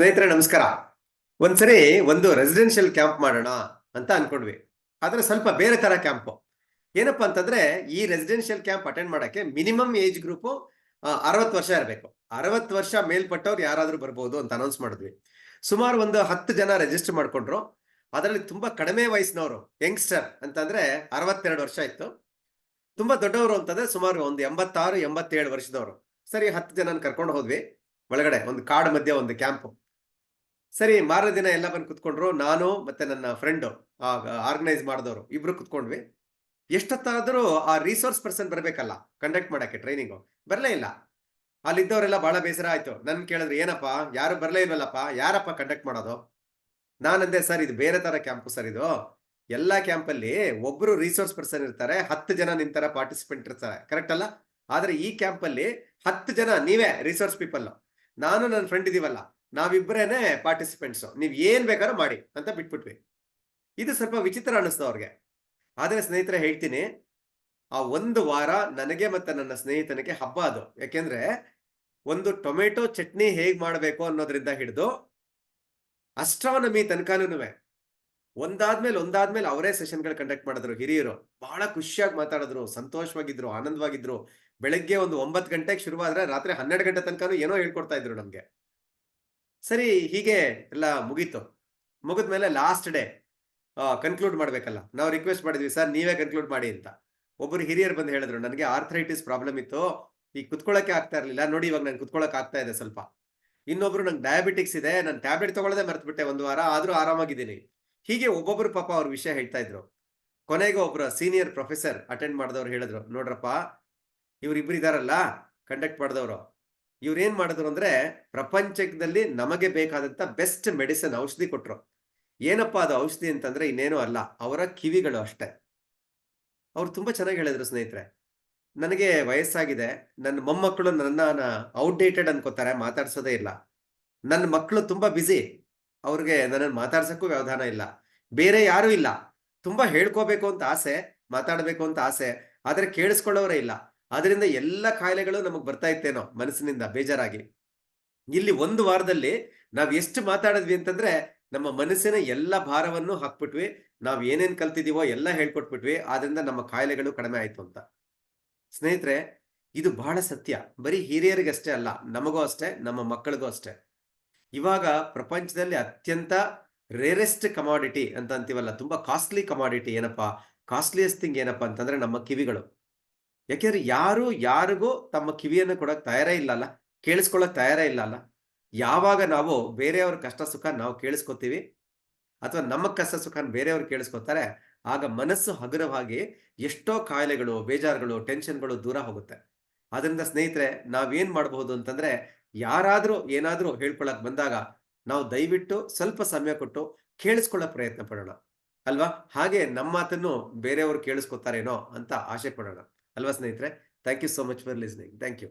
ಸ್ನೇಹಿತರೆ, ನಮಸ್ಕಾರ. ಒಂದ್ಸರಿ ಒಂದು ರೆಸಿಡೆನ್ಷಿಯಲ್ ಕ್ಯಾಂಪ್ ಮಾಡೋಣ ಅಂತ ಅನ್ಕೊಂಡ್ವಿ. ಆದ್ರೆ ಸ್ವಲ್ಪ ಬೇರೆ ತರ ಕ್ಯಾಂಪ್ ಏನಪ್ಪಾ ಅಂತಂದ್ರೆ, ಈ ರೆಸಿಡೆನ್ಷಿಯಲ್ ಕ್ಯಾಂಪ್ ಅಟೆಂಡ್ ಮಾಡಕ್ಕೆ ಮಿನಿಮಮ್ ಏಜ್ ಗ್ರೂಪ್ ಅರವತ್ತು ವರ್ಷ ಇರಬೇಕು. ಅರವತ್ತು ವರ್ಷ ಮೇಲ್ಪಟ್ಟವ್ರು ಯಾರಾದ್ರೂ ಬರ್ಬೋದು ಅಂತ ಅನೌನ್ಸ್ ಮಾಡಿದ್ವಿ. ಸುಮಾರು ಒಂದು ಹತ್ತು ಜನ ರಿಜಿಸ್ಟರ್ ಮಾಡ್ಕೊಂಡ್ರು. ಅದರಲ್ಲಿ ತುಂಬಾ ಕಡಿಮೆ ವಯಸ್ಸಿನವರು ಯಂಗ್ಸ್ಟರ್ ಅಂತಂದ್ರೆ ಅರವತ್ತೆರಡು ವರ್ಷ ಇತ್ತು. ತುಂಬಾ ದೊಡ್ಡವರು ಅಂತಂದ್ರೆ ಸುಮಾರು ಒಂದು ಎಂಬತ್ತಾರು, ಎಂಬತ್ತೇಳು ವರ್ಷದವರು. ಸರಿ, ಹತ್ತು ಜನ ಕರ್ಕೊಂಡು ಹೋದ್ವಿ. ಒಳಗಡೆ ಒಂದು ಕಾಡು ಮಧ್ಯೆ ಒಂದು ಕ್ಯಾಂಪ್ ಸರಿ, ಮಾರನೇ ದಿನ ಎಲ್ಲ ಬಂದು ಕುತ್ಕೊಂಡ್ರು, ನಾನು ಮತ್ತೆ ನನ್ನ ಫ್ರೆಂಡ್ ಆರ್ಗನೈಸ್ ಮಾಡಿದವರು ಇಬ್ರು ಕುತ್ಕೊಂಡ್ವಿ. ಎಷ್ಟೊತ್ತಾದರೂ ಆ ರಿಸೋರ್ಸ್ ಪರ್ಸನ್ ಬರಬೇಕಲ್ಲ ಕಂಡಕ್ಟ್ ಮಾಡಕ್ಕೆ ಟ್ರೈನಿಂಗು ಬರಲೇ ಇಲ್ಲ. ಅಲ್ಲಿದ್ದವರೆಲ್ಲ ಬಹಳ ಬೇಸರ ಆಯ್ತು. ನನ್ ಕೇಳಿದ್ರೆ, ಏನಪ್ಪ, ಯಾರು ಬರಲೇ ಇಲ್ವಲ್ಲಪ್ಪ? ಯಾರಪ್ಪ ಕಂಡಕ್ಟ್ ಮಾಡೋದು? ನಾನಂದೆ, ಸರ್, ಇದು ಬೇರೆ ತರ ಕ್ಯಾಂಪು ಸರ್ ಇದು. ಎಲ್ಲ ಕ್ಯಾಂಪಲ್ಲಿ ಒಬ್ಬರು ರಿಸೋರ್ಸ್ ಪರ್ಸನ್ ಇರ್ತಾರೆ, ಹತ್ತು ಜನ ನಿಮ್ ತರ ಪಾರ್ಟಿಸಿಪೆಂಟ್ ಇರ್ತಾರೆ. ಕರೆಕ್ಟ್ ಅಲ್ಲ? ಆದರೆ ಈ ಕ್ಯಾಂಪಲ್ಲಿ ಹತ್ತು ಜನ ನೀವೇ ರಿಸೋರ್ಸ್ ಪೀಪಲ್ ನಾನು, ನನ್ನ ಫ್ರೆಂಡ್ ಇದೀವಲ್ಲ. ನಾವಿಬ್ಬರೇನೆ ಪಾರ್ಟಿಸಿಪೆಂಟ್ಸ್ ನೀವು ಏನ್ ಬೇಕಾದ್ರೂ ಮಾಡಿ ಅಂತ ಬಿಟ್ಬಿಟ್ವಿ. ಇದು ಸ್ವಲ್ಪ ವಿಚಿತ್ರ ಅನ್ನಿಸ್ತು ಅವ್ರಿಗೆ. ಆದರೆ ಸ್ನೇಹಿತರೆ ಹೇಳ್ತೀನಿ, ಆ ಒಂದು ವಾರ ನನಗೆ ಮತ್ತೆ ನನ್ನ ಸ್ನೇಹಿತನಿಗೆ ಹಬ್ಬ ಅದು. ಯಾಕೆಂದ್ರೆ ಒಂದು ಟೊಮೆಟೊ ಚಟ್ನಿ ಹೇಗ್ ಮಾಡಬೇಕು ಅನ್ನೋದ್ರಿಂದ ಹಿಡಿದು ಅಸ್ಟ್ರಾನಮಿ ತನಕನೂ ಒಂದಾದ್ಮೇಲೆ ಒಂದಾದ್ಮೇಲೆ ಅವರೇ ಸೆಷನ್ಗಳು ಕಂಡಕ್ಟ್ ಮಾಡಿದ್ರು, ಹಿರಿಯರು. ಬಹಳ ಖುಷಿಯಾಗಿ ಮಾತಾಡಿದ್ರು, ಸಂತೋಷವಾಗಿದ್ರು, ಆನಂದವಾಗಿದ್ರು. ಬೆಳಗ್ಗೆ ಒಂದು ಒಂಬತ್ತು ಗಂಟೆಗೆ ಶುರುವಾದ್ರೆ ರಾತ್ರಿ ಹನ್ನೆರಡು ಗಂಟೆ ತನಕನೂ ಏನೋ ಹೇಳ್ಕೊಡ್ತಾ ಇದ್ರು ನಮ್ಗೆ. ಸರಿ, ಹೀಗೆ ಎಲ್ಲ ಮುಗೀತು. ಮುಗಿದ್ಮೇಲೆ ಲಾಸ್ಟ್ ಡೇ ಕನ್ಕ್ಲೂಡ್ ಮಾಡ್ಬೇಕಲ್ಲ. ನಾವು ರಿಕ್ವೆಸ್ಟ್ ಮಾಡಿದ್ವಿ, ಸರ್, ನೀವೇ ಕನ್ಕ್ಲೂಡ್ ಮಾಡಿ ಅಂತ. ಒಬ್ಬರು ಹಿರಿಯರು ಬಂದು ಹೇಳಿದ್ರು, ನನಗೆ ಆರ್ಥರೈಟಿಸ್ ಪ್ರಾಬ್ಲಮ್ ಇತ್ತು. ಈಗ ಕುತ್ಕೊಳ್ಳೋಕೆ ಆಗ್ತಾ ಇರಲಿಲ್ಲ. ನೋಡಿ, ಇವಾಗ ನಾನು ಕುತ್ಕೊಳ್ಳೋಕೆ ಆಗ್ತಾ ಇದೆ ಸ್ವಲ್ಪ. ಇನ್ನೊಬ್ರು ನಂಗೆ ಡಯಾಬಿಟಿಕ್ಸ್ ಇದೆ. ನಾನು ಟ್ಯಾಬ್ಲೆಟ್ ತಗೊಳ್ಳೋದೇ ಮರ್ತ್ಬಿಟ್ಟೆ ಒಂದು ವಾರ. ಆದರೂ ಆರಾಮಾಗಿದ್ದೀನಿ. ಹೀಗೆ ಒಬ್ಬೊಬ್ರು ಪಾಪ ಅವ್ರ ವಿಷಯ ಹೇಳ್ತಾ ಇದ್ರು. ಕೊನೆಗೆ ಒಬ್ಬರು ಸೀನಿಯರ್ ಪ್ರೊಫೆಸರ್ ಅಟೆಂಡ್ ಮಾಡಿದವ್ರು ಹೇಳಿದ್ರು, ನೋಡ್ರಪ್ಪ, ಇವ್ರಿಬ್ರು ಇದಾರಲ್ಲ ಕಂಡಕ್ಟ್ ಮಾಡಿದವರು. ಇವ್ರು ಏನ್ ಮಾಡಿದ್ರು ಅಂದ್ರೆ ಪ್ರಪಂಚದಲ್ಲಿ ನಮಗೆ ಬೇಕಾದಂತ ಬೆಸ್ಟ್ ಮೆಡಿಸಿನ್ ಔಷಧಿ ಕೊಟ್ರು. ಏನಪ್ಪಾ ಅದು ಔಷಧಿ ಅಂತಂದ್ರೆ ಇನ್ನೇನು ಅಲ್ಲ, ಅವರ ಕಿವಿಗಳು ಅಷ್ಟೇ. ಅವ್ರು ತುಂಬಾ ಚೆನ್ನಾಗಿ ಹೇಳಿದ್ರು ಸ್ನೇಹಿತರೆ. ನನಗೆ ವಯಸ್ಸಾಗಿದೆ, ನನ್ನ ಮೊಮ್ಮಕ್ಕಳು ನನ್ನ ಔಟ್ಡೇಟೆಡ್ ಅನ್ಕೋತಾರೆ, ಮಾತಾಡ್ಸೋದೇ ಇಲ್ಲ. ನನ್ನ ಮಕ್ಕಳು ತುಂಬಾ ಬ್ಯುಸಿ ಅವ್ರಿಗೆ ನನ್ನನ್ನು ಮಾತಾಡ್ಸಕ್ಕೂ ವ್ಯವಧಾನ ಇಲ್ಲ. ಬೇರೆ ಯಾರು ಇಲ್ಲ. ತುಂಬಾ ಹೇಳ್ಕೋಬೇಕು ಅಂತ ಆಸೆ, ಮಾತಾಡಬೇಕು ಅಂತ ಆಸೆ, ಆದ್ರೆ ಕೇಳಿಸ್ಕೊಳ್ಳೋರೇ ಇಲ್ಲ. ಅದರಿಂದ ಎಲ್ಲ ಕಾಯಿಲೆಗಳು ನಮಗೆ ಬರ್ತಾ ಇತ್ತೇನೋ ಮನಸ್ಸಿನಿಂದ ಬೇಜಾರಾಗಿ. ಇಲ್ಲಿ ಒಂದು ವಾರದಲ್ಲಿ ನಾವು ಎಷ್ಟು ಮಾತಾಡಿದ್ವಿ ಅಂತಂದ್ರೆ ನಮ್ಮ ಮನಸ್ಸಿನ ಎಲ್ಲ ಭಾರವನ್ನು ಹಾಕ್ಬಿಟ್ವಿ, ನಾವು ಏನೇನ್ ಕಲ್ತಿದೀವೋ ಎಲ್ಲ ಹೇಳ್ಕೊಟ್ಬಿಟ್ವಿ, ಆದ್ರಿಂದ ನಮ್ಮ ಕಾಯಿಲೆಗಳು ಕಡಿಮೆ ಆಯ್ತು ಅಂತ. ಸ್ನೇಹಿತರೆ, ಇದು ಬಹಳ ಸತ್ಯ. ಬರೀ ಹಿರಿಯರಿಗಷ್ಟೇ ಅಲ್ಲ, ನಮಗೂ ಅಷ್ಟೇ, ನಮ್ಮ ಮಕ್ಕಳಿಗೂ ಅಷ್ಟೇ. ಇವಾಗ ಪ್ರಪಂಚದಲ್ಲಿ ಅತ್ಯಂತ ರೇರೆಸ್ಟ್ ಕಮಾಡಿಟಿ ಅಂತ ಅಂತೀವಲ್ಲ, ತುಂಬಾ ಕಾಸ್ಟ್ಲಿ ಕಮಾಡಿಟಿ ಏನಪ್ಪಾ, ಕಾಸ್ಟ್ಲಿಯಸ್ಟ್ ಥಿಂಗ್ ಏನಪ್ಪಾ ಅಂತಂದ್ರೆ ನಮ್ಮ ಕಿವಿಗಳು. ಯಾಕೆಂದ್ರೆ ಯಾರು ಯಾರಿಗೂ ತಮ್ಮ ಕಿವಿಯನ್ನು ಕೊಡಕ್ ತಯಾರೇ ಇಲ್ಲಲ್ಲ, ಕೇಳಿಸ್ಕೊಳ್ಳಕ್ ತಯಾರೇ ಇಲ್ಲಲ್ಲ. ಯಾವಾಗ ನಾವು ಬೇರೆಯವ್ರ ಕಷ್ಟ ಸುಖ ನಾವು ಕೇಳಿಸ್ಕೊತೀವಿ ಅಥವಾ ನಮ್ಮ ಕಷ್ಟ ಸುಖ ಬೇರೆಯವ್ರು ಕೇಳಿಸ್ಕೊತಾರೆ, ಆಗ ಮನಸ್ಸು ಹಗುರವಾಗಿ ಎಷ್ಟೋ ಕಾಯಿಲೆಗಳು, ಬೇಜಾರುಗಳು, ಟೆನ್ಷನ್ಗಳು ದೂರ ಹೋಗುತ್ತೆ. ಅದರಿಂದ ಸ್ನೇಹಿತರೆ, ನಾವೇನ್ ಮಾಡಬಹುದು ಅಂತಂದ್ರೆ, ಯಾರಾದ್ರೂ ಏನಾದ್ರೂ ಹೇಳ್ಕೊಳಕ್ ಬಂದಾಗ ನಾವು ದಯವಿಟ್ಟು ಸ್ವಲ್ಪ ಸಮಯ ಕೊಟ್ಟು ಕೇಳಿಸ್ಕೊಳ್ಳೋಕೆ ಪ್ರಯತ್ನ ಪಡೋಣ. ಅಲ್ವಾ? ಹಾಗೆ ನಮ್ಮ ಮಾತನ್ನು ಬೇರೆಯವರು ಕೇಳಿಸ್ಕೊತಾರೇನೋ ಅಂತ ಆಸೆ ಪಡೋಣ. ಅಲ್ವಾ ಸ್ನೇಹಿತರೆ thank you so much for listening thank you